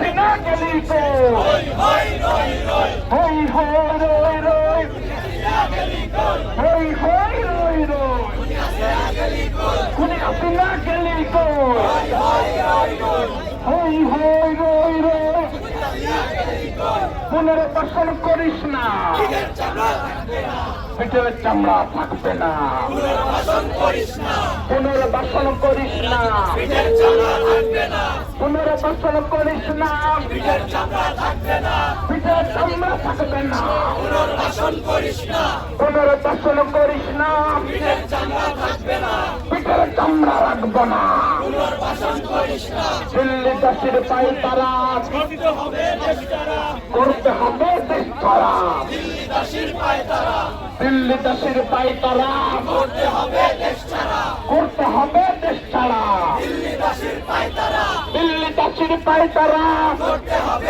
হাসিনা গলি কো হই হই রই রই হই হই রই রই হই হই রই রই কোন হাসিনা গলি করিস না পিঠের চামড়া থাকবে না পুনর্বাসন করিস না পুনর্বাসন করিস না থাকবে না। পুনর্বাসন করিস না। পিঠের চামড়া রাখব না। দিল্লি দাসের পায়ে তারা। করতে হবে দেশ ছাড়া দিল্লি দাসের পায়ে তারা। করতে হবে দেশ ছাড়া দিল্লি দাসের পায়ে তারা করতে হবে